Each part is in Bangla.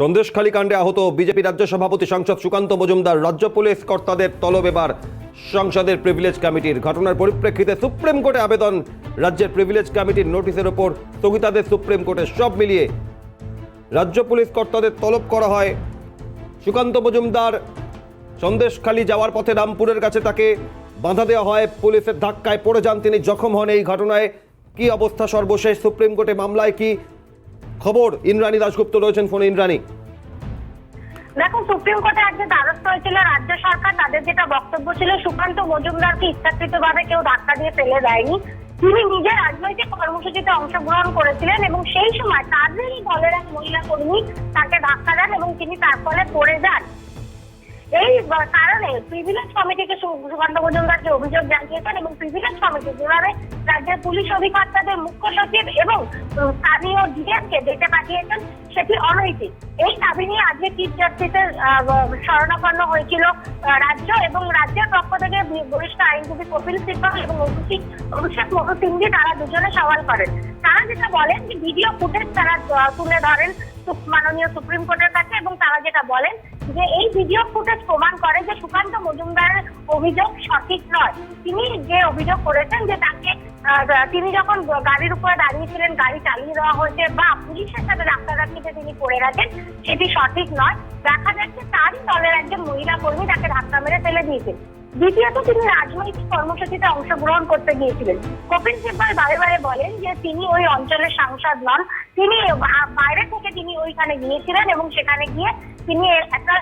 সন্দেশখালী কাণ্ডে আহত বিজেপি রাজ্য সভাপতি সাংসদ সুকান্ত মজুমদার রাজ্য পুলিশ কর্তাদের তলব এবার সংসদের প্রিভিলেজ কমিটির। ঘটনার পরিপ্রেক্ষিতে সুপ্রিম কোর্টে আবেদন। রাজ্যের প্রিভিলেজ কমিটির নোটিশের ওপর স্থগিতাদেশ সুপ্রিম কোর্টে সব মিলিয়ে রাজ্য পুলিশ কর্তাদের তলব করা হয়। সুকান্ত মজুমদার সন্দেশখালী যাওয়ার পথে রামপুরের কাছে তাকে বাধা দেওয়া হয়। পুলিশের ধাক্কায় পড়ে যান তিনি। জখম হন এই ঘটনায়। কি অবস্থা সর্বশেষ? সুপ্রিম কোর্টে মামলায় কি খবর, ইন্দ্রাণী দাশগুপ্ত রয়েছেন ফোনে। ইন্দ্রাণী। দেখো, সুপ্রিম কোর্টে আজকে দ্বারস্থ হয়েছিল রাজ্য সরকার, তাদের যেটা বক্তব্য ছিল, সুকান্ত মজুমদারকে ইচ্ছাকৃত ভাবে কেউ ধাক্কা দিয়ে ফেলে দেয়নি। তিনি নিজের রাজনৈতিক কর্মসূচিতে অংশগ্রহণ করেছিলেন এবং সেই সময় তাদেরই দলের এক মহিলা কর্মী তাকে ধাক্কা দেন এবং তিনি তার ফলে পড়ে যান। এই কারণে প্রিভিলেজ কমিটিকে সুকান্ত মজুমদার যে অভিযোগ জানিয়েছেন এবং প্রিভিলেজ কমিটি যেভাবে রাজ্যের পুলিশ অধিকর্তাদের মুখ্য সচিব এবং স্থানীয় ডিএমকে ডেকে পাঠিয়েছেন, সেটি অনৈতিক। এই দাবি নিয়ে আজকে চিফ জাস্টিসের শরণাপন্ন হয়েছিল রাজ্য এবং রাজ্যের পক্ষ থেকে বরিষ্ঠ আইনজীবী কপিল সিব্বল এবং অভিষেক অভিষেক মনু সিংজি তারা দুজনে সওয়াল করেন। তারা যেটা বলেন যে ভিডিও ফুটেজ তারা তুলে ধরেন মাননীয় সুপ্রিম কোর্টের কাছে এবং তারা যেটা বলেন যে এই ভিডিও ফুটেজ প্রমাণ করে যে সুকান্ত মজুমদারের অভিযোগ সঠিক নয়। তিনি যে অভিযোগ করেছেন যে তাকে তিনি যখন গাড়ির উপরে দাঁড়িয়েছিলেন, গাড়ি চালিয়ে দেওয়া হয়েছে বা পুলিশের সাথে রাস্তাঘাটিতে তিনি পড়ে গেছেন সেটি সঠিক নয়। দেখা যাচ্ছে তারই দলের একজন মহিলা কর্মী তাকে ধাক্কা মেরে ফেলে দিয়েছেন। দ্বিতীয়ত তিনি রাজনৈতিক কর্মসূচিতে অংশগ্রহণ করতে গিয়েছিলেন। কপিল সিব্বল বারে বারে বলেন যে তিনি ওই অঞ্চলের সাংসদ নন। তিনি বাইরে থেকে তিনি ওইখানে গিয়েছিলেন এবং সেখানে গিয়ে তিনি একটা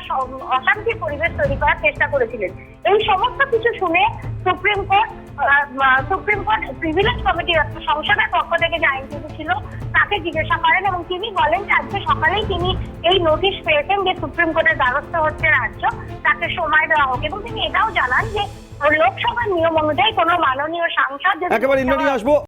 অশান্তির পরিবেশ তৈরি করার চেষ্টা করেছিলেন। এই সমস্ত কিছু শুনে supreme court supreme court privilege committee সংসদের পক্ষ থেকে যে আইনজীবী ছিল তাকে জিজ্ঞাসা করেন এবং তিনি বলেন যে আজকে সকালেই তিনি এই নোটিশ পেয়েছেন যে সুপ্রিম কোর্টের দ্বারস্থ হচ্ছে রাজ্য তাকে সময় দেওয়া হোক এবং তিনি এটাও জানান যে লোকসভার নিয়ম অনুযায়ী কোনো মাননীয় সাংসদ একেবারে আসব।